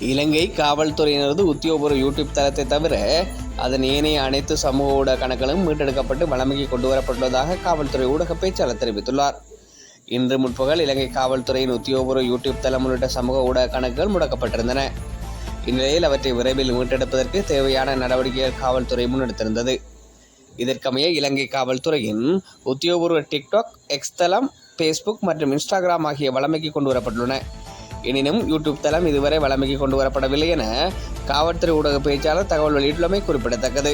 இலங்கை காவல்துறையினரது உத்தியோகபூர்வ யூடியூப் தளத்தை தவிர அதன் ஏனைய அனைத்து சமூக ஊடக கணக்குகளும் மீட்டெடுக்கப்பட்டு வழமைக்கு கொண்டு வரப்பட்டுள்ளதாக காவல்துறை ஊடக பேச்சாளர் தெரிவித்துள்ளார். இன்று முற்பகல் இலங்கை காவல்துறையின் உத்தியோகபூர்வ யூடியூப் தளம் உள்ளிட்ட சமூக ஊடக கணக்குகள் முடக்கப்பட்டிருந்தன. இந்நிலையில் அவற்றை விரைவில் மீட்டெடுப்பதற்கு தேவையான நடவடிக்கைகள் காவல்துறை முன்னெடுத்திருந்தது. இதற்கமைய இலங்கை காவல்துறையின் உத்தியோகபூர்வ டிக்டாக் எக்ஸ் தளம் ஃபேஸ்புக் மற்றும் இன்ஸ்டாகிராம் ஆகிய வழமைக்கு கொண்டு வரப்பட்டுள்ளன எனினும் யூடியூப் தளம் இதுவரை வழமைக்கு கொண்டு வரப்படவில்லை என காவல்துறை ஊடக பேச்சாளர் தகவல் வெளியிட்டுள்ளமை குறிப்பிடத்தக்கது.